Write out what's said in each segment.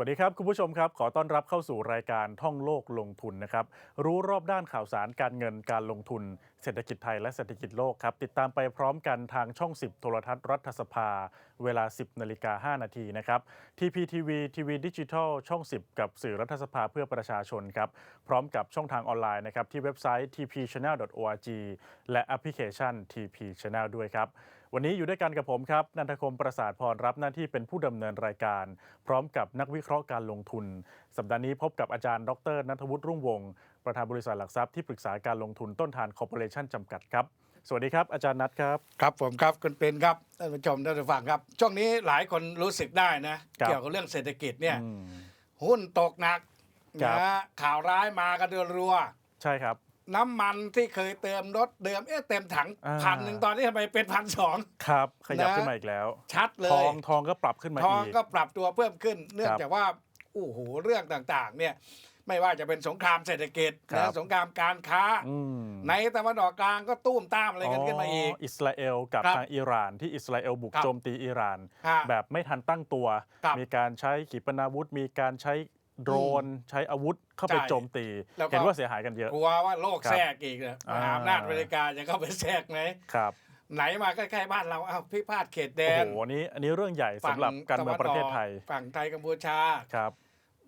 สวัสดีครับ คุณผู้ชมครับ ขอต้อนรับเข้าสู่รายการท่องโลกลงทุนนะครับ รู้รอบด้านข่าวสารการเงินการลงทุน เศรษฐกิจไทยและเศรษฐกิจโลกครับ ติดตามไปพร้อมกันทางช่อง 10 โทรทัศน์รัฐสภา เวลา 10นาฬิกา5นาทีนะครับ TPTV ทีวีดิจิทัลช่อง 10 กับสื่อรัฐสภาเพื่อประชาชนครับพร้อมกับช่องทางออนไลน์นะครับที่เว็บไซต์ tpchannel.org และแอปพลิเคชัน TP Channel ด้วยครับ วันนี้อยู่ด้วยกันกับผมครับ นันทคมประสาทพรรับหน้าที่เป็นผู้ดำเนินรายการ พร้อมกับนักวิเคราะห์การลงทุน สัปดาห์นี้พบกับอาจารย์ดรนัทวุฒิรุ่งวงศ์ประธานบริษัทหลักทรัพย์ที่ปรึกษาการลงทุนต้นทานคอร์ปอเรชั่นจำกัดครับ สวัสดีครับ อาจารย์นัทครับ ครับผมครับคุณเป็นครับท่านผู้ชมท่านผู้ฟังครับ ช่วงนี้หลายคนรู้สึกได้นะครับเกี่ยวกับเรื่องเศรษฐกิจเนี่ยอืมหุ้นตกหนักครันะบฮะข่าวร้ายมากันรัว ใช่ครับๆ น้ำมันที่เคยเติมรถเดิมเอ๊ะเต็มถังอ่า พันหนึ่งตอนนี้ทำไมเป็นพันสอง ครับ ขยับนะ ขึ้นมาอีกแล้ว ชัดเลทอยงทองก็ปรับขึ้นมาทองอีก ก็ปรับตัวเพิ่มขึ้น เนื่องครับจากว่าโอ้โหเรื่องต่างๆ เนี่ย ไม่ว่าจะเป็นสงครามเศรษฐกิจครันะบ สงครามการค้า อืมในตะวันออกกลางก็ตุ้มตามอะไรกันขึ้นมาอีก อิสราเอลกับครับทางอิหร่านที่อิสราเอลบุกครับโจมตีอิหร่าน ฮะแบบไม่ทันตั้งตัว ครับมีการใช้ขีปนาวุธ มีการใช้ โดรนใช้อาวุธเข้าไปใช่โจมตีแล้วก็เห็นว่าเสียหายกันเยอะกลัวว่าโลกครับแทรกอีกนะมหาอำนาจอเมริกาจะเข้าไปแทรกไหมครับไหนมาใกล้ๆบ้านเราอ้าวพิพาทเขตแดโอ้นโหอันนี้อันนี้เรื่องใหญ่สำหรับการเมืองประเทศไทย ฝั่งไทยกัมพูชาครับ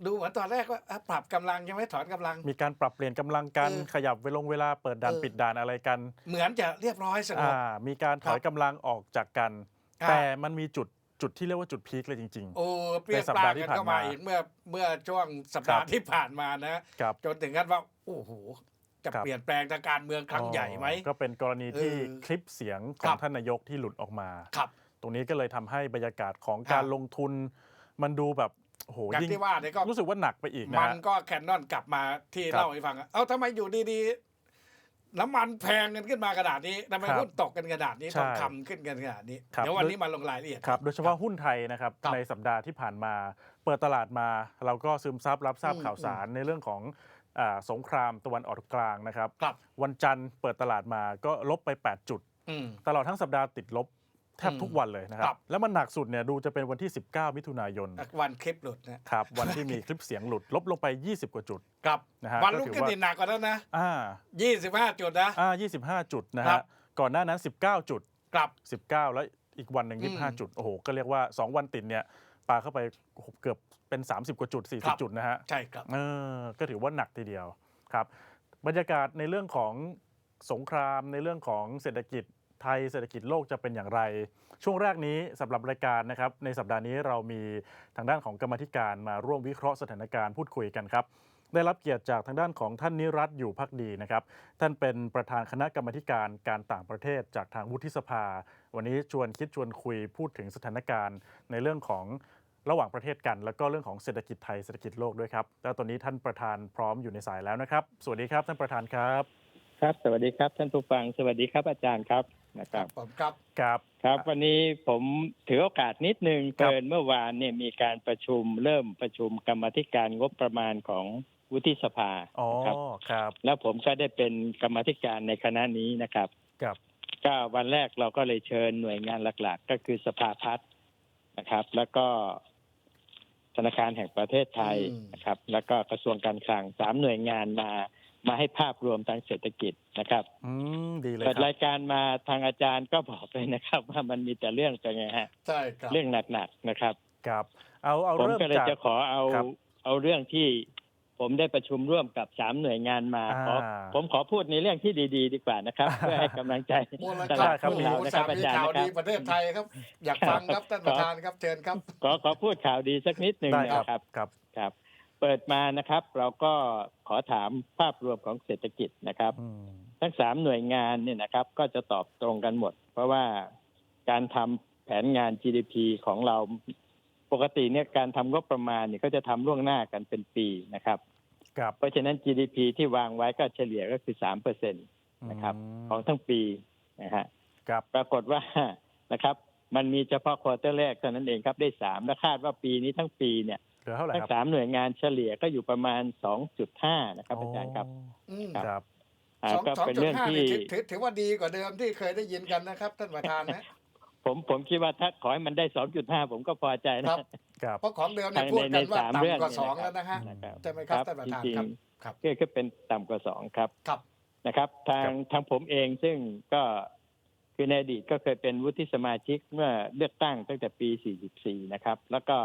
ดูเหมือนตอนแรกว่าอะปรับกำลังยังไม่ถอนกำลัง มีการปรับเปลี่ยนกำลังกันเออขยับเวลงเวลาเปิดด่านเออปิดด่านอะไรกัน เหมือนจะเรียบร้อยสงบอ่ามีการถอยครับกำลังออกจากกันครับแต่มันมีจุด จุดที่เรียกว่าจุดพีคเลยจริงโอ้เปรี้ยในสัปปดาราห์กที่กันผ่านเข้ามามาอีกเมื่อเมื่อช่วงสัปดาครัห์บที่ผ่านมานะๆครับ จนถึงขั้นว่าโอ้โหจะครับเปลี่ยนแปลงทางการเมืองครั้งใหญ่ไหมอ๋อก็เป็นกรณีที่เออคลิปเสียงขครัองบท่านนายกที่หลุดออกมาครับตรงนี้ก็เลยทำให้บรรยากาศของครับการลงทุน มันดูแบบโอ้โหอย่างยิ่งที่ว่าเนี่ยก็รู้สึกว่าหนักไปอีกนะมันฮะก็แคนนอนกลับมาที่ครับเล่าให้ฟังอะเอ้าทำไมอยู่ดีๆ น้ำมันแพงกันขึ้นมาขนาดนี้ทำไมครับหุ้นตกกันขนาดนี้ใช่ทองคำขึ้นกันขนาดนี้ครับเดี๋ยววันนี้มาลงรายละเอียดครับ โดยเฉพาะหุ้นไทยนะครับครับในสัปดาห์ที่ผ่านมา เปิดตลาดมา เราก็ซึมซับรับทราบอืมข่าวสารในเรื่องของอ่าสงครามตะวันออกกลางนะครับครับ วันจันทร์เปิดตลาดมาก็ลบไป 8 จุดอืมตลอดทั้งสัปดาห์ติดลบ แทบอืมทุกวันเลยนะครัครับ บ แล้วมันหนักสุดเนี่ยดูจะเป็นวันที่ 19 มิถุนายนวันคลิปหลุดนะครับวันที่มีคลิปเสียงหลุดลบลงไป 20 กว่าจุดครับนะฮะวันก็รุ่งถือขึ้นว่า นี่หนักกว่านั้นนะอ่า25 จุดนะ อ่า25 จุดนะครัฮะบ ก่อนหน้านั้น 19 จุด กลับ 19 แล้วอีกวันหนึ่งอืม25 จุดโอ้โหก็เรียกว่า 2 วันติดเนี่ยปาเข้าไปเกือบเป็น 30 กว่าจุด ครับ 40 จุดนะฮะ ใช่ครับ เออก็ถือว่าหนักทีเดียวครับ บรรยากาศในเรื่องของสงครามในเรื่องของเศรษฐกิจ ไทยเศรษฐกิจโลกจะเป็นอย่างไร ช่วงแรกนี้สำหรับรายการนะครับในสัปดาห์นี้เรามีทางด้านของกรรมธิการมาร่วมวิเคราะห์สถานการณ์พูดคุยกันครับได้รับเกียรติจากทางด้านของท่านนิรัตอยู่พักดีนะครับท่านเป็นประธานคณะกรรมการการต่างประเทศจากทางวุฒิสภา วันนี้ชวนคิดชวนคุยพูดถึงสถานการณ์ในเรื่องของระหว่างประเทศกัน แล้วก็เรื่องของเศรษฐกิจไทยเศรษฐกิจโลกด้วยครับแล้วตอนนี้ท่านประธานพร้อมอยู่ในสายแล้วนะครับ สวัสดีครับท่านประธานครับ ครับ สวัสดีครับ ท่านผู้ฟังสวัสดีครับอาจารย์ครับ นะครับผมครับครับ ครับ วันนี้ผมถือโอกาสนิดนึงครับ เกินเมื่อวานเนี่ยมีการประชุมเริ่มประชุมกรรมาธิการงบประมาณของวุฒิสภาอ๋อนะครับ ครับ แล้วผมก็ได้เป็นกรรมาธิการในคณะนี้นะครับครับ ก็วันแรกเราก็เลยเชิญหน่วยงานหลัก ๆ ก็คือสภาพัฒน์นะครับ แล้วก็ธนาคารแห่งประเทศไทยอืม นะครับ แล้วก็กระทรวงการคลังสามหน่วยงานมา มาให้ภาพรวมทางเศรษฐกิจนะครับ อืมดีเลยเปิดครัราบยการมาทางอาจารย์ก็บอกเลยนะครับ ว่ามันมีแต่เรื่องเป็นไงฮะใช่ครับ เรื่องหนักๆนะครับ ครับ เอาเอาผมเริ่มก็เลยจาก จะขอเอาครับเอาเรื่องที่ผมได้ประชุมร่วมกับสามหน่วยงานมาขออ่าผมขอพูดในเรื่องที่ดี ๆ ดีกว่านะครับ เพื่อให้กำลังใจมูลตค่าลาดครับของโอ้เราโหนะคสารับมีอาจารย์ข่าวนะครัดีบประเทศไทยครับ อยากฟังครับท่านประธานครับเชิญครับ ขอขอพูดข่าวดีสักนิดหนึ่งได้นะครับครับ ครับครับ เปิดมานะครับ เราก็ขอถามภาพรวมของเศรษฐกิจนะครับอืมทั้งสามหน่วยงานเนี่ยนะครับ ก็จะตอบตรงกันหมด เพราะว่าการทำแผนงาน GDP ของเราปกติเนี่ยการทำงบประมาณเนี่ยก็จะทำล่วงหน้ากันเป็นปีนะครับครับเพราะฉะนั้น GDP ที่วางไว้ก็เฉลี่ยก็คือสามเปอร์เซ็นตนะครับมของทั้งปีนะฮะครับปรากฏว่านะครับ มันมีเฉพาะควอเตอร์แรกเท่านั้นเองครับได้สามและคาดว่าปีนี้ทั้งปีเนี่ยเห ลือเท่าไหร่ทั้งครับสามหน่วยงานเฉลี่ยก็อยู่ประมาณสองจุดห้านะครับอาจารย์ครับอืมครับ อ่าสองก็สองเป็นจุดเรื่องห้าที่ นี่ถือถือถือว่าดีกว่าเดิมที่เคยได้ยินกันนะครับท่านประธานนะ ผมผมคิดว่าถ้าขอให้มันได้สองจุดห้าผมก็พอใจคนะรับครับ เพราะของเดิมเนี่ยในพูดกันว่าในสามเรื่องต่ำกว่าเนี่ยสองนะครับ แล้วนะฮะนะครับใช่ไหมครับท่านประธานจริงครับครับๆก็ก็เป็นต่ำกว่าสองครับ ครับ นะครับทางทางผมเองซึ่งก็คือในอดีตก็เคยเป็นวุฒิสมาชิกเมื่อเลือกตั้งตั้งแต่ปี 44 นะครับ แล้วก็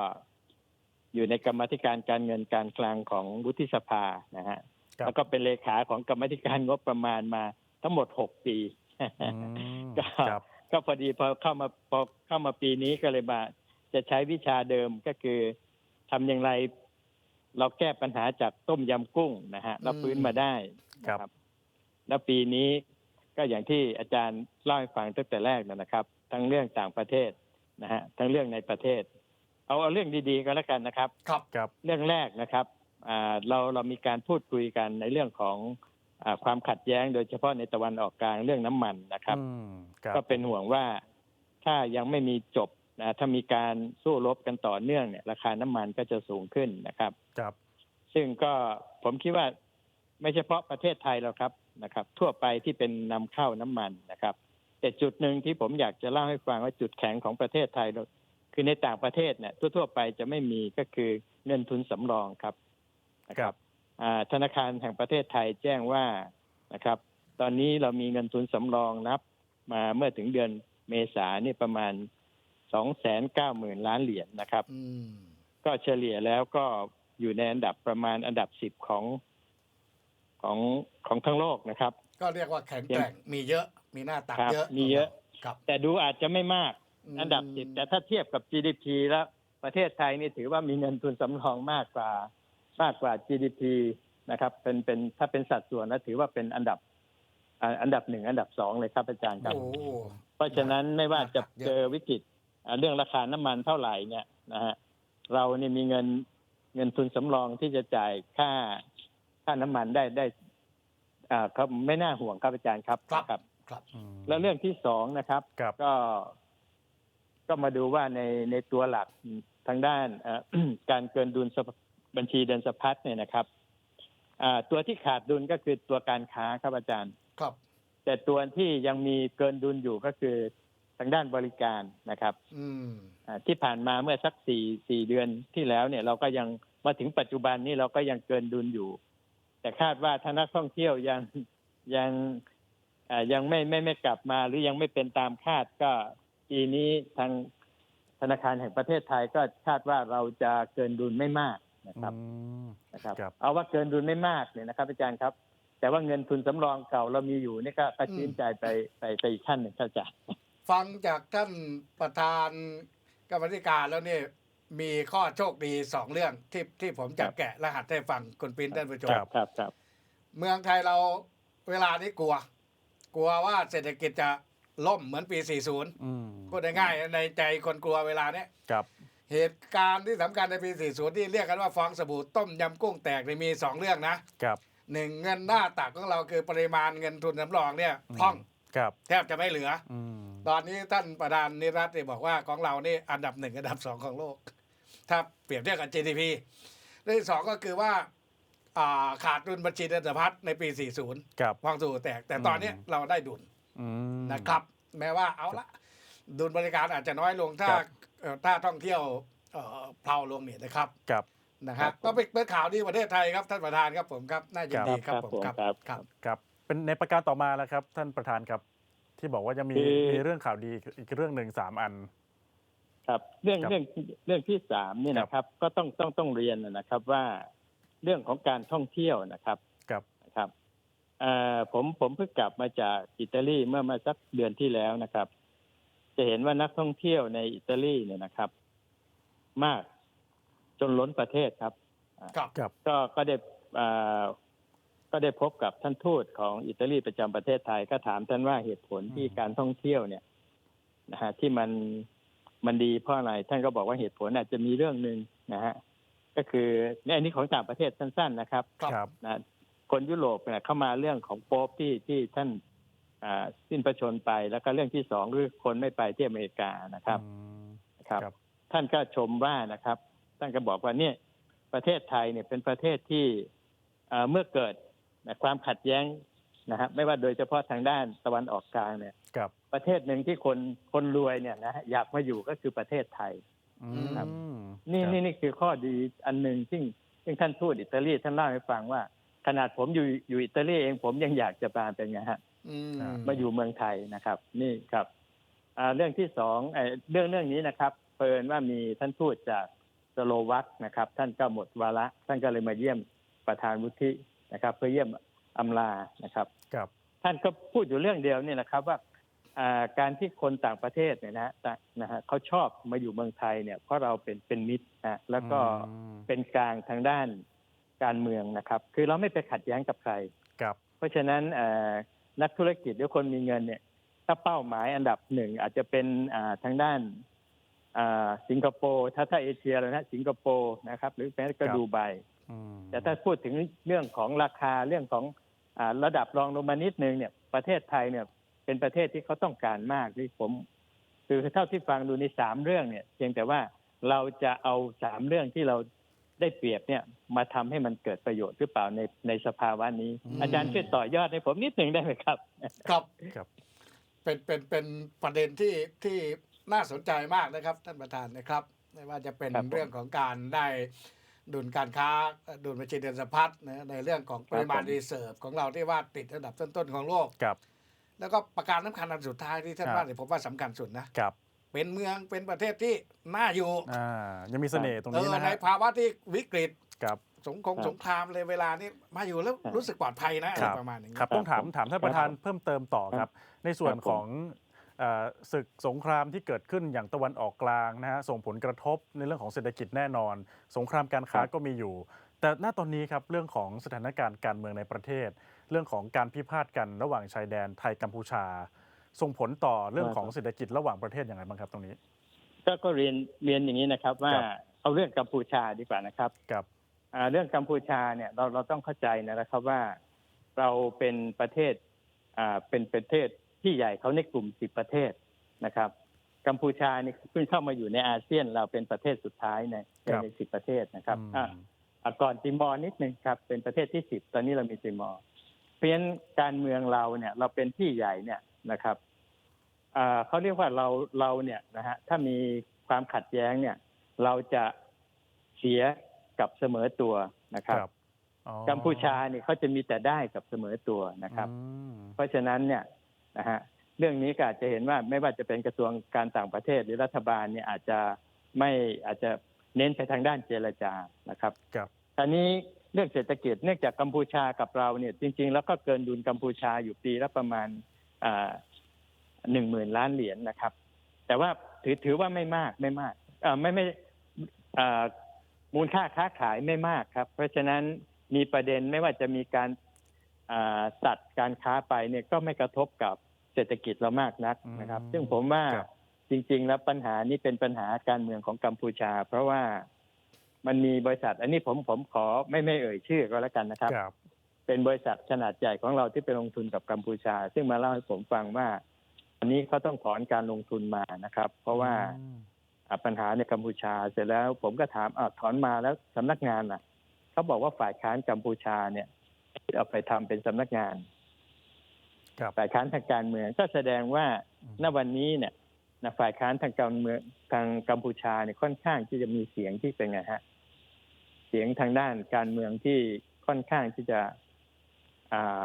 อยู่ในกรรมาธิการการเงินการคลังของวุฒิสภานะฮะครับแล้วก็เป็นเลขาของกรรมาธิการงบประมาณมาทั้งหมด6ปีอืมก็ครับก็พอดีพอเข้ามาพอเข้ามาปีนี้ก็เลยมาจะใช้วิชาเดิมก็คือทำอย่างไร เราแก้ปัญหาจากต้มยำกุ้งนะฮะเราฟื้นมาได้นะครับ แล้วปีนี้ก็อย่างที่อาจารย์เล่าให้ฟังตั้งแต่แรกนะครับ ทั้งเรื่องต่างประเทศนะฮะทั้งเรื่องในประเทศ เอาเอาเรื่องดีๆก็แล้วกันนะครับ ครับครับ เรื่องแรกนะครับอ่าเราเรามีการพูดคุยกันในเรื่องของอาความขัดแย้งโดยเฉพาะในตะวันออกกลางเรื่องน้ำมันนะครับ อืมครับ ก็เป็นห่วงว่าถ้ายังไม่มีจบนะถ้ามีการสู้รบกันต่อเนื่องเนี่ยราคาน้ำมันก็จะสูงขึ้นนะครับ ครับ ซึ่งก็ผมคิดว่าไม่เฉพาะประเทศไทยหรอกครับนะครับ ทั่วไปที่เป็นนำเข้าน้ำมันนะครับ แต่จุดหนึ่งที่ผมอยากจะเล่าให้ฟังว่าจุดแข็งของประเทศไทยเรา คือในต่างประเทศเนี่ยทั่ว ๆ ไปจะไม่มีก็คือเงินทุนสำรองครับนะคครัรับบอ่าธนาคารแห่งประเทศไทยแจ้งว่านะครับ ตอนนี้เรามีเงินทุนสำรองนับ มาเมื่อถึงเดือนเมษานี่ประมาณสองแสนเก้าหมื่นล้านเหรียญนะครับอืมก็เฉลี่ยแล้วก็อยู่ในอันดับประมาณอันดับสิบของของของทั้งโลกนะครับ ก็เรียกว่าแข็งแกร่งมีเยอะมีหน้าตักครับเยอะมีเยอะครับแต่ดูอาจจะไม่มากม อันดับสิบแต่ถ้าเทียบกับ GDP แล้วประเทศไทยนี่ถือว่ามีเงินทุนสำรองมากกว่ามากกว่า GDP นะครับ เป็นเป็นถ้าเป็นสัดส่วนแล้วถือว่าเป็นอันดับอ่าอันดับหนึ่งอันดับสองเลยครับอาจารย์ครับโอ้เพราะฉะนั้นไม่ว่าจะเยอะเจอวิกฤตอ่าเรื่องราคาน้ำมันเท่าไหร่เนี่ยนะฮะเรานี่มีเงินเงินทุนสำรองที่จะจ่ายค่าค่าน้ำมันได้ได้ อ่าครับไม่น่าห่วงครับอาจารย์ครับครับครับครับอืมแล้วเรื่องที่สองนะครับครับก็ ก็มาดูว่าในในตัวหลักทางด้านเอ่อการเกินดุลสะบัญชีเดินสะพัดเนี่ยนะครับอ่าตัวที่ขาดดุลก็คือตัวการค้าครับอาจารย์ ครับ แต่ตัวที่ยังมีเกินดุลอยู่ก็คือทางด้านบริการนะครับ อืมอ่าที่ผ่านมาเมื่อสักสี่สี่เดือนที่แล้วเนี่ยเราก็ยังมาถึงปัจจุบันนี้เราก็ยังเกินดุลอยู่ แต่คาดว่าถ้านักท่องเที่ยวยังยังอ่ายังไม่ไม่ไม่กลับมาหรือยังไม่เป็นตามคาดก็ ปีนี้ทางธนาคารแห่งประเทศไทยก็คาดว่าเราจะเกินดุลไม่มากนะครับอืมนะครับครับ เอาว่าเกินดุลไม่มากเนี่ยนะครับ อาจารย์ครับ แต่ว่าเงินทุนสำรองเก่าเรามีอยู่นี่ก็กระชื่นใจไปไปไปอีกขั้นหนึ่งครับอาจารย์ฟังจากท่านประธานกรรมธิการแล้วนี่มีข้อโชคดีสองเรื่องที่ที่ผมจะครับแกะรหัสให้ฟังคุณปรินท่านผู้ชมครับครับครับ เมืองไทยเราเวลานี้กลัว กลัวว่าเศรษฐกิจจะ ล่มเหมือนปี 40อืมพูดง่ายๆในใจคนกลัวเวลาเนี้ยครับเหตุการณ์ที่สำคัญในปี 40 ที่เรียกกันว่าฟองสบู่ต้มยำกุ้งแตกเนี่ยมีสองเรื่องนะครับหนึ่งเงินหน้าตักของเราคือปริมาณเงินทุนสำรองเนี่ยพร่องครับแทบจะไม่เหลืออืมตอนนี้ท่านประธานนิรัตน์เนี่ยบอกว่าของเรานี่อันดับหนึ่งอันดับสองของโลก ถ้าเปรียบเทียบกับ GDP เรื่องที่สองก็คือว่าอ่าขาดดุลบัญชีเดินสะพัดในปี 40 ครับฟองสบู่แตก แต่ตอนเนี้ยอืมเราได้ดุลอืมนะครับ แม้ว่าเอาละดุลบริการอาจจะน้อยลงถ้าครับเอ่อถ้าท่องเที่ยวเอ่อเพลาลงเนี่ยนะครับครับนะคครัรับบก็เป็นเป็นข่าวดีประเทศไทยครับท่านประธานครับผมครับน่ายินดีครับผมครับครับครับครับ เป็นในประการต่อมาแล้วครับ ท่านประธานครับ ที่บอกว่ายังมีคือมีเรื่องข่าวดีอีกเรื่องหนึ่งสามอัน ครับ เรื่องครับเรื่องเรื่องที่สามเนี่ยนะครับ ก็ต้องต้องต้องเรียนนะครับว่า เรื่องของการท่องเที่ยวนะครับครับนะครับเอ่อ ผมผมเพิ่งกลับมาจากอิตาลีเมื่อมาสักเดือนที่แล้วนะครับ จะเห็นว่านักท่องเที่ยวในอิตาลีเนี่ยนะครับ มากจนล้นประเทศครับครับครับก็ก็ได้อ่าก็ได้พบกับท่านทูตของอิตาลีประจำประเทศไทยก็ถามท่านว่าเหตุผลที่อืมการท่องเที่ยวเนี่ยนะฮะที่มันมันดีเพราะอะไรท่านก็บอกว่าเหตุผลอาจจะมีเรื่องหนึ่งนะฮะก็คือในอันนี้ของต่างประเทศสั้น ๆ นะครับ ครับครับนะ คนยุโรปเนี่ยเข้ามาเรื่องของโป๊ปที่ที่ท่านอ่าสิ้นพระชนม์ไปแล้วก็เรื่องที่สองคือคนไม่ไปที่อเมริกานะครับอืมนะครับครับ ท่านก็ชมว่านะครับ ท่านก็บอกว่าเนี่ยประเทศไทยเนี่ยเป็นประเทศที่เอ่อเมื่อเกิดนะความขัดแย้งนะฮะไม่ว่าโดยเฉพาะทางด้านตะวันออกกลางเนี่ยครับประเทศหนึ่งที่คนคนรวยเนี่ยนะฮะอยากมาอยู่ก็คือประเทศไทยอืครับมนี่ครับนี่นี่คือข้อดีอันหนึ่งซึ่งซึ่งท่านทูตอิตาลีท่านเล่าให้ฟังว่า ขนาดผมอยู่อยู่อิตาลีเองผมยังอยากจะมาเป็นไงฮะอืมมาอยู่เมืองไทยนะครับ นี่ครับอ่าเรื่องที่สองเอ่อเรื่องเรื่องนี้นะครับเพิ่นว่ามีท่านทูตจากสโลวักนะครับ ท่านก็หมดวาระท่านก็เลยมาเยี่ยมประธานวุฒินะครับ เพื่อเยี่ยมอำลานะครับครับ ท่านก็พูดอยู่เรื่องเดียวนี่นะครับว่าอ่าการที่คนต่างประเทศเนี่ยนะฮะต่างนะฮะเขาชอบมาอยู่เมืองไทยเนี่ยเพราะเราเป็นเป็นมิตรนะแล้วก็อืมเป็นกลางทางด้าน การเมืองนะครับ คือเราไม่ไปขัดแย้งกับใครครับ เพราะฉะนั้นเอ่อนักธุรกิจหรือคนมีเงินเนี่ย ถ้าเป้าหมายอันดับหนึ่งอาจจะเป็นอ่าทางด้านอ่าสิงคโปร์ถ้าถ้าเอเชียแล้วนะสิงคโปร์นะครับ หรือแม้ก็ดูไบอืมแต่ถ้าพูดถึงเรื่องของราคาเรื่องของอาระดับรองลงมานิดนึงเนี่ย ประเทศไทยเนี่ยเป็นประเทศที่เขาต้องการมากที่ผม คือเท่าที่ฟังดูในสามเรื่องเนี่ยเพียงแต่ว่าเราจะเอาสามเรื่องที่เรา ได้เปรียบเนี่ยมาทำให้มันเกิดประโยชน์หรือเปล่าในในสภาวะนี้ อาจารย์ช่วยต่อยอดให้ผมนิดหนึ่งได้ไหมครับ ครับครับเป็นเป็นเป็นประเด็นที่ที่น่าสนใจมากนะครับ ท่านประธานนะครับ ไม่ว่าจะเป็นครับผมเรื่องของการได้ดุลการค้าดุลบัญชีเดินสะพัดนะในเรื่องของปริมาณครับผมรีเซิร์ฟของเราที่ว่าติดอันดับต้นๆของโลกครับ แล้วก็ประการสำคัญอันสุดท้ายที่ท่านครับว่าเนี่ยผมว่าสำคัญสุดนะครับ เป็นเมืองเป็นประเทศที่น่าอยู่อ่ายังมีเสน่ห์ตรงเอนี้อนะในฮะภาวะที่วิกฤตครับ สงคงครับสงครามเลยเวลานี้มาอยู่แล้วครับรู้สึกปลอดภัยนะอะคไรรับ ประมาณอย่างนี้ ครับต้องถามถามท่านประธานเพิ่มเติมต่อครับ ในส่วนครับผม ของเอ่อศึกสงครามที่เกิดขึ้นอย่างตะวันออกกลางนะฮะส่งผลกระทบในเรื่องของเศรษฐกิจแน่นอน สงครามการค้าครับก็มีอยู่ แต่ณตอนนี้ครับเรื่องของสถานการณ์การเมืองในประเทศ เรื่องของการพิพาทกันระหว่างชายแดนไทยกัมพูชา ส่งผลต่อเรื่องของเศรษฐกิจระหว่างประเทศอย่างไรบ้างครับตรงนี้ ก็ก็เรียนเรียนอย่างนี้นะครับว่าครับเอาเรื่องกัมพูชาดีกว่านะครับกับอ่าเรื่องกัมพูชาเนี่ยเราเราต้องเข้าใจนะครับว่าเราเป็นประเทศอ่าเป็นประเทศที่ใหญ่เขาในกลุ่มสิบประเทศนะครับกัมพูชานี่เพิ่งเข้ามาอยู่ในอาเซียนเราเป็นประเทศสุดท้ายในในครับในสิบประเทศนะครับอืมอะอะก่อนติมอร์นิดหนึ่งครับเป็นประเทศที่สิบตอนนี้เรามีติมอร์เพราะฉะนั้นการเมืองเราเนี่ย เราเป็นที่ใหญ่เนี่ยนะครับอ่า เขาเรียกว่าเราเราเนี่ยนะฮะถ้ามีความขัดแย้งเนี่ย เราจะเสียกับเสมอตัวนะครับอ๋อกัมพูชาเนี่ยเขาจะมีแต่ได้กับเสมอตัวนะครับอืมเพราะฉะนั้นเนี่ยนะฮะเรื่องนี้ก็อาจจะเห็นว่าไม่ว่าจะเป็นกระทรวงการต่างประเทศหรือรัฐบาลเนี่ยอาจจะไม่อาจจะเน้นไปทางด้านเจรจานะครับครับตอนนี้เรื่องเศรษฐกิจเนื่องจากกัมพูชากับเราเนี่ยจริง ๆ แล้วก็เกินดุลกัมพูชาอยู่ปีละประมาณ หนึ่งหมื่นล้านเหรียญนะครับ แต่ว่าถือถือว่าไม่มากไม่มากเอ่อไม่ไม่เอ่อมูลค่าค้าขายไม่มากครับ เพราะฉะนั้นมีประเด็นไม่ว่าจะมีการอ่าตัดการค้าไปเนี่ยก็ไม่กระทบกับเศรษฐกิจเรามากนักนะครับอืมซึ่งผมว่าครับจริง ๆ แล้วปัญหานี้เป็นปัญหาการเมืองของกัมพูชา เพราะว่ามันมีบริษัท อันนี้ผมผมขอไม่ไม่เอ่ยชื่อก็แล้วกันนะครับครับเป็นบริษัทขนาดใหญ่ของเราที่ไปลงทุนกับกัมพูชา ซึ่งมาเล่าให้ผมฟังว่า อันนี้เขาต้องถอนการลงทุนมานะครับ เพราะว่าอืมอะปัญหาในกัมพูชาเสร็จแล้วผมก็ถามอะถอนมาแล้วสำนักงานล่ะเขาบอกว่าฝ่ายค้านกัมพูชาเนี่ยเอาไปทำเป็นสำนักงานครับฝ่ายค้านทางการเมืองก็แสดงว่าอืมณวันนี้เนี่ยนะฝ่ายค้านทางการเมืองทางกัมพูชาเนี่ยค่อนข้างที่จะมีเสียงที่เป็นไงฮะ เสียงทางด้านการเมืองที่ค่อนข้างที่จะอ่า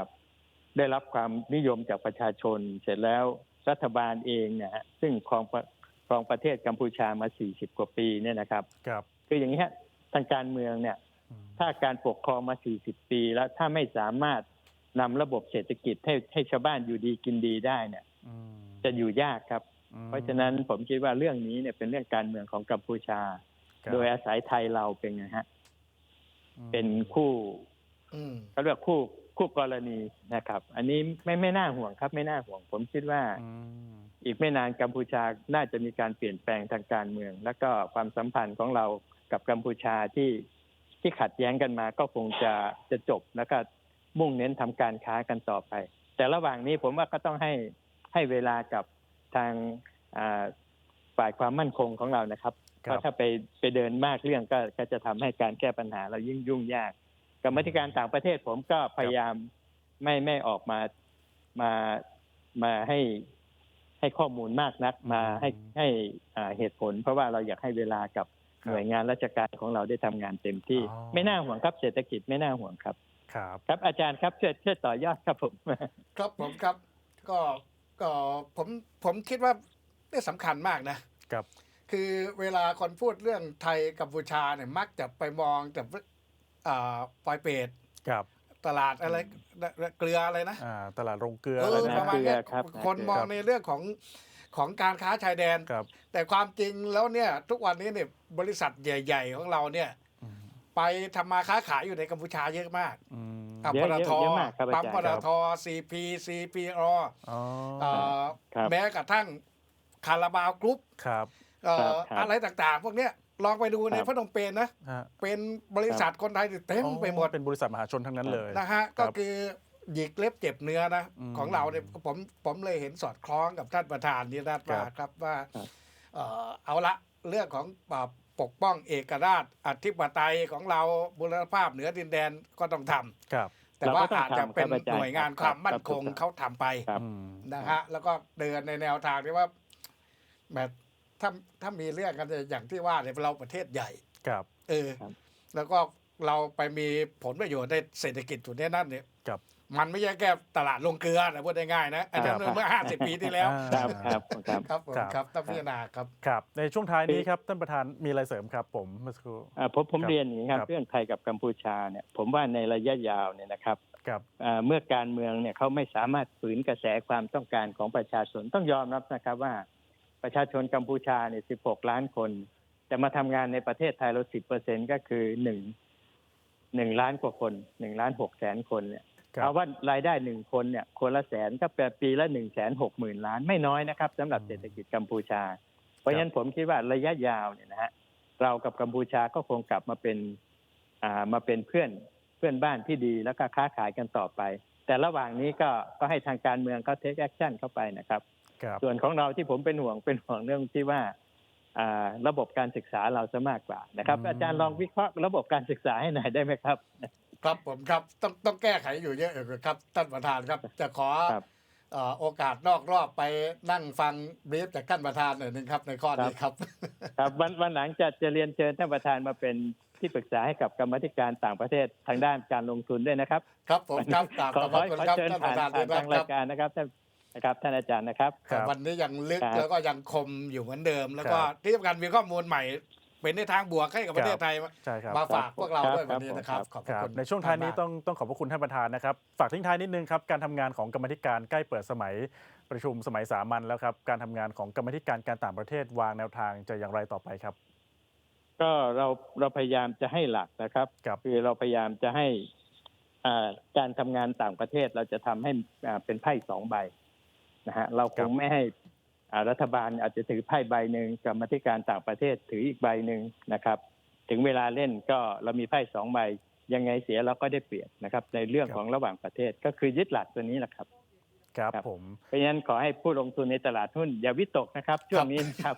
ได้รับความนิยมจากประชาชนเสร็จแล้ว รัฐบาลเองเนี่ยฮะซึ่งครองประครองประเทศกัมพูชามา 40 กว่าปีเนี่ยนะครับ ครับคืออย่างนี้ฮะทางการเมืองเนี่ยอืมถ้าการปกครองมา 40 ปีแล้วถ้าไม่สามารถนำระบบเศรษฐกิจให้ให้ชาวบ้านอยู่ดีกินดีได้เนี่ยอืมจะอยู่ยากครับอืมเพราะฉะนั้นผมคิดว่าเรื่องนี้เนี่ยเป็นเรื่องการเมืองของกัมพูชาครับโดยอาศัยไทยเราเป็นไงฮะอืมเป็นคู่อืมเขาเรียกคู่ คู่กรณีนะครับ อันนี้ไม่ไม่น่าห่วงครับ ไม่น่าห่วง ผมคิดว่าอืมอีกไม่นานกัมพูชาน่าจะมีการเปลี่ยนแปลงทางการเมือง แล้วก็ความสัมพันธ์ของเรากับกัมพูชาที่ที่ขัดแย้งกันมาก็คงจะจะจบแล้วก็มุ่งเน้นทำการค้ากันต่อไป แต่ระหว่างนี้ผมว่าก็ต้องให้ให้เวลากับทางอ่าฝ่ายความมั่นคงของเรานะครับคเพรับราะถ้าไปไปเดินมากเรื่องก็ก็จะทำให้การแก้ปัญหาเรายิ่งยุ่งยาก กรรมาธิการต่างประเทศผมก็พยายามไม่ไม่ออกมามามาให้ให้ข้อมูลมากนักมาให้ให้อ่าเหตุผล เพราะว่าเราอยากให้เวลากับครับหน่วยงานราชการของเราได้ทำงานเต็มที่อ๋อไม่น่าห่วงครับเศรษฐกิจไม่น่าห่วงครับ ครับ ครับอาจารย์ครับช่วยช่วยต่อยอดครับผม ครับผมครับ ก็ก็ผมผมคิดว่านี่สำคัญมากนะครับ คือเวลาคนพูดเรื่องไทยกัมพูชาเนี่ยมักจะไปมองแต่อ่า ปลอยเปรตครับตลาดอะไรเกลืออะไรนะอ่าตลาดโรงเกลือเออะไรอนะประมาณเนี้ยเกลือครับคนเกลือมองในเรื่องของของการค้าชายแดนครับแต่ความจริงแล้วเนี่ยทุกวันนี้เนี่ยบริษัทใหญ่ ๆ ของเราเนี่ยอืมไปทำมาค้าขายอยู่ในกัมพูชาเยอะมากอืมอะเยปอะตเยอะทเยอะมากครับอาปั๊มจารย์ปตครับทซีพีซีพีออ๋อเอ่อครับแม้กระทั่งคาราบาวกรุ๊ปครับเอ่อครับครับอะไรต่างๆ พวกเนี้ย ลองไปดูในครับพนมเปญนะ ฮะเป็นบริษัทคนไทยเต็มไปหมดเป็นบริษัทมหาชนทั้งนั้นเลย นะฮะคก็รับคือหยิกเล็บเจ็บเนื้อนะอืมของเราเนี่ยผมผมเลยเห็นสอดคล้องกับท่านประธานนิรัตน์ว่าครับครับว่าครับ เอ่อเอาละเรื่องของอ่าปกป้องเอกราชอธิปไตยของเราบุรภาพเหนือดินแดนก็ต้องทำครับแต่ว่าเราก็ต้องอาจจะเป็นทำครับอาจารย์หน่วยงานครับความมั่นคงครับเขาทำไป ครับ อืม นะฮะแล้วก็เดินในแนวทางที่ว่าแบบ ถ้าถ้ามีเรื่องกันอย่างที่ว่าเนี่ยเราประเทศใหญ่ครับ เออครับแล้วก็เราไปมีผลประโยชน์ในเศรษฐกิจจุดนี้นั่นเนี่ยครับมันไม่ใช่แค่ตลาดลงเกลือนะพูดง่ายๆนะอันนั้นครับเมื่อห้าสิบปีที่แล้ว ครับครับครับครับผมครับครับต้องพิจารณาครับครับ ในช่วงท้ายนี้ครับท่านประธานมีอะไรเสริมครับ ผมเมื่อสักครู่อ่าผมผมครับเรียนอย่างนี้ครับครับเรื่องไทยกับกัมพูชาเนี่ยผมว่าในระยะยาวเนี่ยนะครับครับอ่าเมื่อการเมืองเนี่ยเขาไม่สามารถฝืนกระแสความต้องการของประชาชนต้องยอมรับนะครับว่า ประชาชนกัมพูชาเนี่ย16 ล้านคน แต่มาทำงานในประเทศไทยเรา10เปอร์เซ็นก็คือหนึ่งหนึ่งล้านกว่าคนหนึ่งล้านหกแสนคนเนี่ยครับเอาว่ารายได้หนึ่งคนเนี่ยคนละแสนก็แปลปีละหนึ่งแสนหกหมื่นล้านไม่น้อยนะครับสำหรับเศรษฐกิจกัมพูชา เพราะฉะนั้นผมคิดว่าระยะยาวเนี่ยนะฮะเรากับกัมพูชาก็คงกลับมาเป็นอ่ามาเป็นเพื่อนเพื่อนบ้านที่ดีแล้วก็ค้าขายกันต่อไป แต่ระหว่างนี้ก็ก็ให้ทางการเมืองเขาเทคแอคชั่นเข้าไปนะครับครับ ส่วนของเราที่ผมเป็นห่วงเป็นห่วงเรื่องที่ว่าอ่าระบบการศึกษาเราจะมากกว่านะครับอืมอาจารย์ลองวิเคราะห์ระบบการศึกษาให้หน่อยได้ไหมครับ ครับผมครับต้องต้องแก้ไขอยู่เยอะอยู่ครับท่านประธานครับ จะขอครับเอ่อโอกาสนอกรอบไปนั่งฟังบรีฟจากท่านประธานหน่อยหนึงครับในข้อนี้ครับ ครับวันวันหลังจะจะเรียนเชิญท่านประธานมาเป็นที่ปรึกษาให้กับกรรมาธิการต่างประเทศทางด้านการลงทุนด้วยนะครับ ครับผมครับกราบขขออบขอคุณขอครับเชิญท่านปผ่านระธานผ่านด้วยทางครารัยบการนะครับท่าน นะครับท่านอาจารย์นะครับ ครับวันนี้ยังลึกครับแล้วก็ยังคมอยู่เหมือนเดิม แล้วก็ครับที่สำคัญมีข้อมูลใหม่ เป็นในทางบวกให้กับประเทศไทยใช่ครับ มาฝากพวกเราด้วยครัวับนนี้นะครับ ขอบพคระรับคุณในช่วงท้ายนี้มก ต้องต้องขอบพระคุณท่านประธานนะครับ ฝากทิ้งท้ายนิดนึงครับ การทำงานของกรรมาธิการใกล้เปิดสมัยประชุมสมัยสามัญแล้วครับ การทำงานของกรรมาธิการการต่างประเทศวางแนวทางจะอย่างไรต่อไปครับ ก็เราเราพยายามจะให้หลักนะครับ ครับ คือเราพยายามจะให้อ่าการทำงานต่างประเทศเราจะทำให้อ่าเป็นไพ่สองใบ นะฮะเราคงไม่ให้รัฐบาลอาจจะถือไพ่ใบหนึ่งกรรมธิการต่างประเทศถืออีกใบหนึ่งนะครับ ถึงเวลาเล่นก็เรามีไพ่สองใบยังไงเสียเราก็ได้เปรียบนะครับ ในเรื่องของระหว่างประเทศก็คือยึดหลักตัวนี้แหละครับ ครับครับผม เพราะฉะนั้นขอให้ผู้ลงทุนในตลาดหุ้นอย่าวิตกนะครับช่วงนี้นะครับ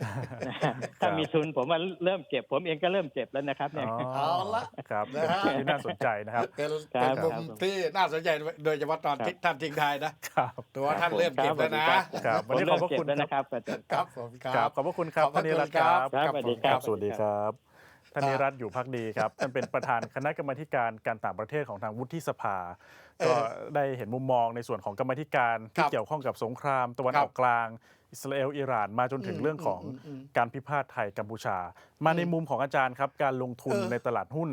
นะฮะถ้ามีทุนผมว่าเริ่มเก็บ ผมเองก็เริ่มเก็บแล้วนะครับเนี่ยเอาละครับนะฮะเป็นที่น่าสนใจนะครับเป็นครัเป็นบมุมครับที่น่าสนใจโดยเฉพาะตอนครับที่ท่านทิ้งท้ายนะครับตัวท่านเริ่มเก็บแล้วนะครับวันนี้ขอบพระคุณผมเริ่มเก็บแล้วนะครับอาจารย์ครับผมคครัรับบขอบพระคุณครับขอบพท่าระนนิคุณรัตน์ครับครับครับสวัสดีผมครับ สวัสดีครับ ท่านนิรัตน์อยู่พักดีครับ ท่านเป็นประธานคณะกรรมาธิการการต่างประเทศของทางวุฒิสภาเออก็ได้เห็นมุมมองในส่วนของกรรมาธิการครัที่บเกี่ยวข้องกับสงครามตะวันครัอบอกกลางอิสราเอลอิหร่านมาจนถึงอืมเรื่องของอืมอืมการพิพาทไทยกัมพูชา มาในอืมมุมของอาจารย์ครับ การลงทุนเออในตลาดหุ้น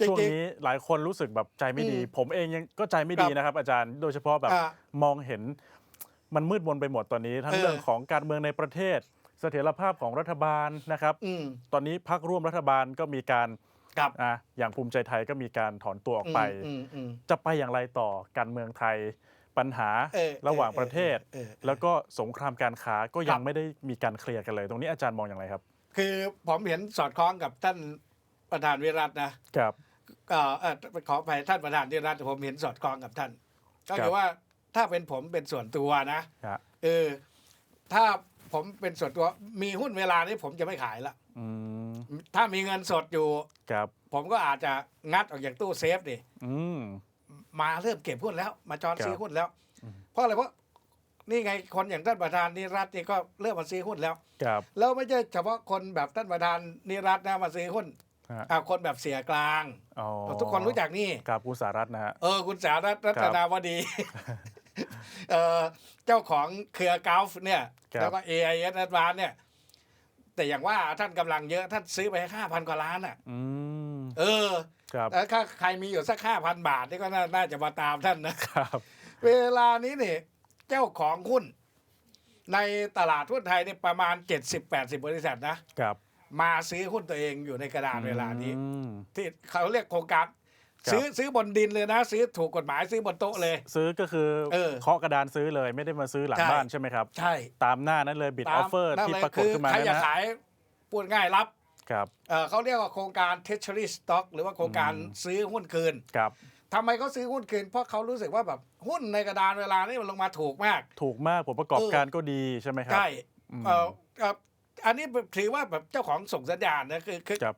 จริงๆช่วงนี้หลายคนรู้สึกแบบใจไม่ดีอืมผมเองยังก็ใจไม่ดีครับนะครับอาจารย์โดยเฉพาะแบบอ่ามองเห็นมันมืดมนไปหมดตอนนี้ ทั้งเออเรื่องของการเมืองในประเทศเสถียรภาพของรัฐบาลนะครับอืมตอนนี้พักร่วมรัฐบาลก็มีการครับอะอย่างภูมิใจไทยก็มีการถอนตัวออกไปอืมอืมจะไปอย่างไรต่อการเมืองไทยปัญหาเออระหว่างประเทศเออเออเออแล้วก็สงครามการค้าก็คยัรังบไม่ได้มีการเคลียร์กันเลย ตรงนี้อาจารย์มองอย่างไรครับ คือผมเห็นสอดคล้องกับท่านประธานวิรัตนะครับก็เออขอไปท่านประธานวิรัตผมเห็นสอดคล้องกับท่าน ก็ครัคือบว่าถ้าเป็นผมเป็นส่วนตัวนะฮะเออถ้า ผมเป็นส่วนตัวมีหุ้นเวลานี้ผมจะไม่ขายละอืมถ้ามีเงินสดอยู่ ครับผมก็อาจจะงัดออกจากตู้เซฟดิอืม มาเริ่มเก็บหุ้นแล้ว มาจอนครับซื้อหุ้นแล้ว อืม เพราะอะไรเพราะนี่ไงคนอย่างท่านประธานนิรัตน์นี่ก็เริ่มมาซื้อหุ้นแล้ว ครับแล้วไม่ใช่เฉพาะคนแบบท่านประธานนิรัตน์นะมาซื้อหุ้นฮะอ่าคนแบบเสียกลาง อ๋อทุกคนรู้จักนี่ ครับคุณสารัตน์นะฮะ เออคุณสารัตน์รัตนาวดี เออเจ้าของเครือกาฟเนี่ยครับแล้วก็ AIS Advance เนี่ย แต่อย่างว่าท่านกำลังเยอะท่านซื้อไปห้าพันกว่าล้านอะอืมเออครับแล้วถ้าใครมีอยู่สักห้าพันบาทนี่ก็น่าน่าจะมาตามท่านนะครับ เวลานี้เนี่ยเจ้าของหุ้น ในตลาดหุ้นไทยเนี่ยประมาณ70-80บริษัทนะครับ มาซื้อหุ้นตัวเองอยู่ในกระดานเวลานี้อืมที่เขาเรียกโครงการครับ ซื้อซื้อบนดินเลยนะ ซื้อถูกกฎหมายซื้อบนโต๊ะเลย ซื้อก็คือเออเคาะกระดานซื้อเลยไม่ได้มาซื้อหลังใช่ บ้านใช่ไหมครับ ใช่ตามหน้านั้นเลยบิดออฟเฟอร์นั่นที่เลยปรากฏคือขึ้นมาใครนั้นอยากนะขายพูดง่ายรับครับเอ่อเขาเรียกว่าโครงการ treasury stock หรือว่าโครงการอืมซื้อหุ้นคืนครับ ทำไมเขาซื้อหุ้นคืน เพราะเขารู้สึกว่าแบบหุ้นในกระดานเวลานี้มันลงมาถูกมาก ถูกมากผลประกอบเออการก็ดีใช่ไหมครับ ใช่อืมเอ่อเอ่ออันนี้ถือว่าแบบเจ้าของส่งสัญญาณนะคือคือครับ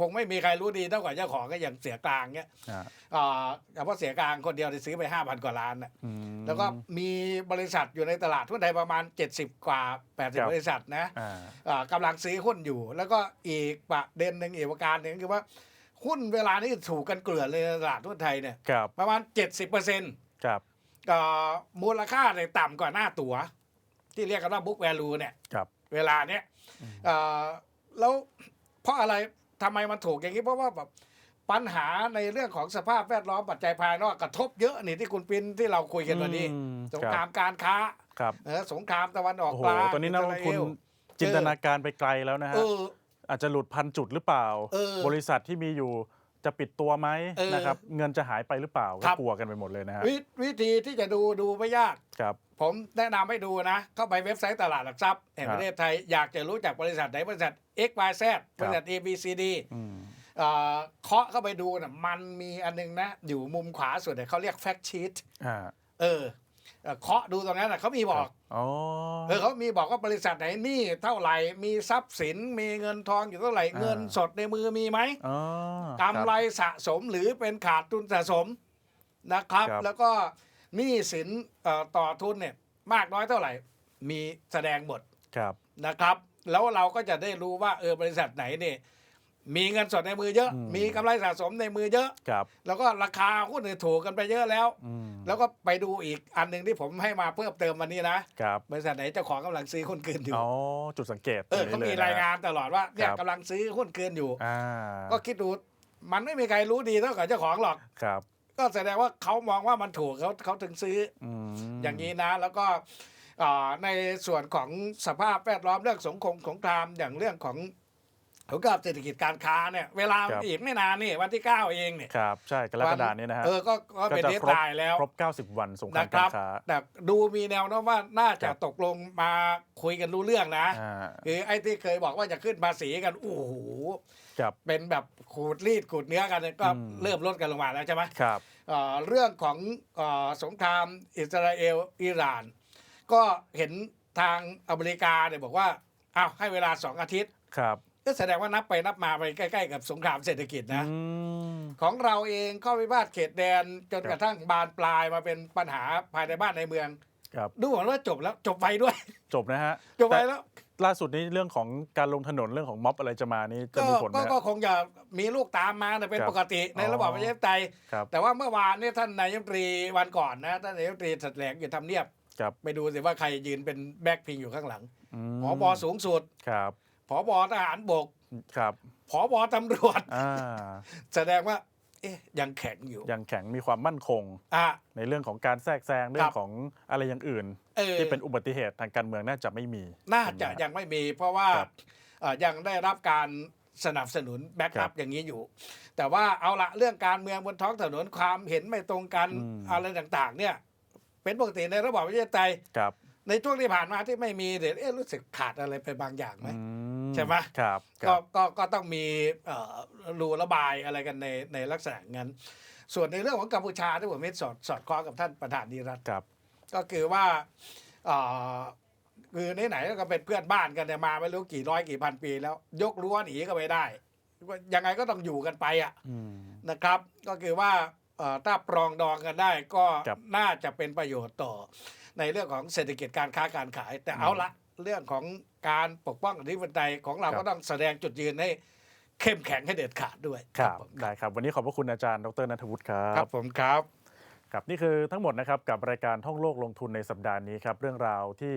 คงไม่มีใครรู้ดีเท่ากับเจ้าของก็อย่างเสียกลางเนี้ยอ่าเอ่อเฉพาะเสียกลางคนเดียวได้ซื้อไปห้าพันกว่าล้านน่ะอืมแล้วก็มีบริษัทอยู่ในตลาดหุ้นไทยประมาณ 70 กว่าครับ80 บริษัทนะอ่าอ่ากำลังซื้อหุ้นอยู่ แล้วก็อีกประเด็นหนึ่งอีกประการหนึ่งคือว่าหุ้นเวลานี้ถูกกันเกลื่อนเลยในตลาดหุ้นไทยเนี่ยครับประมาณ 70เปอร์เซ็นต์ครับมูลค่าเนี่ยต่ำกว่าหน้าตั๋ว ที่เรียกกันว่า book value เนี่ยครับเวลาเนี้ยเอ่อแล้วเพราะอะไร ทำไมมันถูกอย่างนี้เพราะว่าแบบปัญหาในเรื่องของสภาพแวดล้อมปัจจัยภายนอกกระทบเยอะนี่ที่คุณปินที่เราคุยกันวันนี้ อืมสงครามการค้าครับ เออสงครามตะวันออกโอ้โหกลางตอนนี้นักลงทุนอิสราเอล จินตนาการไปไกลแล้วนะเอฮะออาจจะหลุดพันจุดหรือเปล่า เออบริษัทที่มีอยู่จะปิดตัวไหมเออนะครับ เงินจะหายไปหรือเปล่าคก็รับ กลัวกันไปหมดเลยนะฮะวิวิธีที่จะดูดูไม่ยาก ครับ ผมแนะนำให้ดูนะ เข้าไปเว็บไซต์ตลาดหลักทรัพย์แห่งครับประเทศไทย อยากจะรู้จักบริษัทไหนบริษัท XYZ บริษัท ABCD อืมเอ่อเคาะเข้าไปดูนะมันมีอันนึงนะ อยู่มุมขวาสุดเนี่ยเขาเรียก fact sheet อ่าเออเอ่อเคาะดูตรงนั้นนะเขามีบอกอ๋อเออเขามีบอกว่าบริษัทไหนหนี่เท่าไหร่ มีทรัพย์สิน มีเงินทองอยู่เท่าไหร่ เงินสดในมือมีไหมอ๋อกำไรสะสมหรือเป็นขาดทุนสะสมนะครับครับแล้วก็ หนี้สินเอ่อต่อทุนเนี่ยมากน้อยเท่าไหร่ มีแสดงหมดครับนะครับ แล้วเราก็จะได้รู้ว่าเออบริษัทไหนเนี่ยมีเงินสดในมือเยอะอืมมีกำไรสะสมในมือเยอะครับแล้วก็ราคาหุ้นเนี่ยถูกกันไปเยอะแล้วอืมแล้วก็ไปดูอีกอันหนึ่งที่ผมให้มาเพิ่มเติมวันนี้นะครับบริษัทไหนเจ้าของกำลังซื้อหุ้นคืนอยู่อ๋อจุดสังเกตเออตรเขางนี้มีลนะรายงานตลอดว่าเนี่ยครับกำลังซื้อหุ้นคืนอยู่อ่าก็คิดดูมันไม่มีใครรู้ดีเท่ากับเจ้าของหรอกครับ ก็แสดงว่าเขามองว่ามันถูกเขาเขาถึงซื้ออืมออย่างนี้นะ แล้วก็อ่าในส่วนของสภาพแวดล้อมเรื่องสงครามสงครามอย่างเรื่องของสงครามเศรษฐกิจการค้าเนี่ยเวลาอีกไม่นานนี่วันที่เก้าเองเนี่ยครับใช่กรกฎานี้นะฮะเออก็ก็เป็นจะเดทครบไลน์แล้วครบ 90 วันสงครามนะคการัรบค้าแต่ดูมีแนวโน้มว่าน่าจะครับตกลงมาคุยกันรู้เรื่องนะอ่าคือไอ้ที่เคยบอกว่าจะขึ้นภาษีกันโอ้โห ครับเป็นแบบขูดรีดขูดเนื้อกันเนี่ยก็อืม เริ่มลดกันลงมาแล้วใช่ไหม ครับ เอ่อเรื่องของเออสงครามอิสราเอลอิหร่าน ก็เห็นทางอเมริกาเนี่ยบอกว่าอ้าวให้เวลาสองอาทิตย์ ครับก็แสดงว่านับไปนับมาไปใกล้ๆกับสงครามเศรษฐกิจนะ อืม ของเราเองข้อวิวาทเขตแดนจนครับ กระทั่งบานปลายมาเป็นปัญหาภายในบ้านในเมือง ครับ ดูเหมือนว่าจบแล้วจบไปด้วย จบนะฮะจบไปแต่แล้ว ล่าสุดนี้เรื่องของการลงถนนเรื่องของม็อบอะไรจะมานี่จะก็มีผลไหมก็ฮะก็คงจะมีลูกตามมาแต่เป็นครับปกติในอ๋อระบอบประชาธิปไตยครับแต่ว่าเมื่อวานเนี่ยท่านนายกรัฐมนตรีวันก่อนนะท่านนายกรัฐมนตรีแถลงอยู่ทำเนียบครับไปดูสิว่าใครยืนเป็นแบ็คพิงอยู่ข้างหลังมผอบอสูงสุดครับผอบอทหารบกครับผอบอตำรวจอ่าแสดงว่าเอ๊ะยังแข็งอยู่ ยังแข็งมีความมั่นคงอะในเรื่องของการแทรกแซงเรื่องของอะไรอย่างอื่นเออ ที่เป็นอุบัติเหตุทางการเมืองน่าจะไม่มี น่าจะใช่ไหมฮยังไม่มีเพราะว่าครับเอ่อยังได้รับการสนับสนุนแบ็กครัอับพอย่างนี้อยู่ แต่ว่าเอาละเรื่องการเมืองบนท้องถนนความเห็นไม่ตรงกันอืมอะไรต่างๆ เนี่ย เป็นปกติในระบอบประชาธิปไตยครับในช่วงที่ผ่านมาที่ไม่มีเดี๋ยวเอ๊ะรู้สึกขาดอะไรไปบางอย่างไหมอืใช่ไหมครับคก็รับก็ก็ต้องมีเอ่อรูระบายอะไรกันในในลักษณะงั้น ส่วนในเรื่องของกัมพูชาที่ผมไม่สอดสอดคล้องกับท่านประธานนิรัตน์ครับ ก็คือว่าเอ่อคือไหนๆก็เป็นเพื่อนบ้านกันเนี่ยมาไม่รู้กี่ร้อยกี่พันปีแล้ว ยกรั้วหนีก็ไม่ได้ยังไงก็ต้องอยู่กันไปอะอืมนะครับ ก็คือว่าเอ่อถ้าปรองดองกันได้ก็ครับน่าจะเป็นประโยชน์ต่อ ในเรื่องของเศรษฐกิจการค้าการขาย แต่เอาละเรื่องของการปกป้องอธิปไตยของเราครับก็ต้องแสดงจุดยืนให้เข้มแข็งให้เด็ดขาดด้วย ครับผมได้ครับ วันนี้ขอบพระคุณอาจารย์ ดรนัทวุฒิครัครับบผมครับ ครับนี่คือทั้งหมดนะครับกับรายการท่องโลกลงทุนในสัปดาห์นี้ครับเรื่องราวที่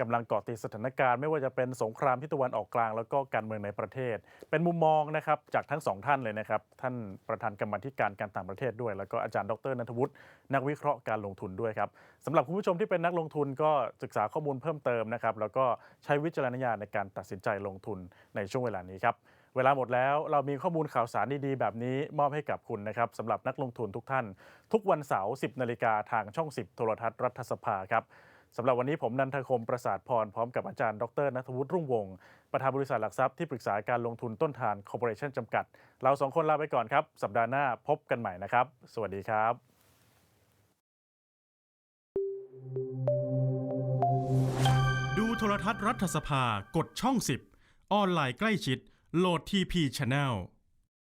กำลังเกาะติดสถานการณ์ไม่ว่าจะเป็นสงครามที่ตะวันออกกลาง แล้วก็การเมืองในประเทศ เป็นมุมมองนะครับจากทั้งสองท่านเลยนะครับ ท่านประธานกรรมธิการการต่างประเทศด้วย แล้วก็อาจารย์ดรนัทวุฒินักวิเคราะห์การลงทุนด้วยครับสำหรับคุณผู้ชมที่เป็นนักลงทุนก็ศึกษาข้อมูลเพิ่มเติมนะครับแล้วก็ใช้วิจารณญาณในการตัดสินใจลงทุนในช่วงเวลานี้ครับ เวลาหมดแล้วเรามีข้อมูลข่าวสารดีๆ แบบนี้มอบให้กับคุณนะครับสำหรับนักลงทุนทุกท่าน ทุกวันเสาร์ 10 นาฬิกาทางช่อง 10 โทรทัศน์รัฐสภาครับสำหรับวันนี้ผมนันทคมประสาทพร พร้อมกับอาจารย์ดรนัทวุฒิรุ่งวงศ์ประธานบริษัทหลักทรัพย์ที่ปรึกษาการลงทุนต้นทานคอร์ปอเรชั่นจำกัด เราสองคนลาไปก่อนครับ สัปดาห์หน้าพบกันใหม่นะครับ สวัสดีครับดูโทรทัศน์รัฐสภากดช่อง 10 ออนไลน์ใกล้ชิด โหลด TP Channel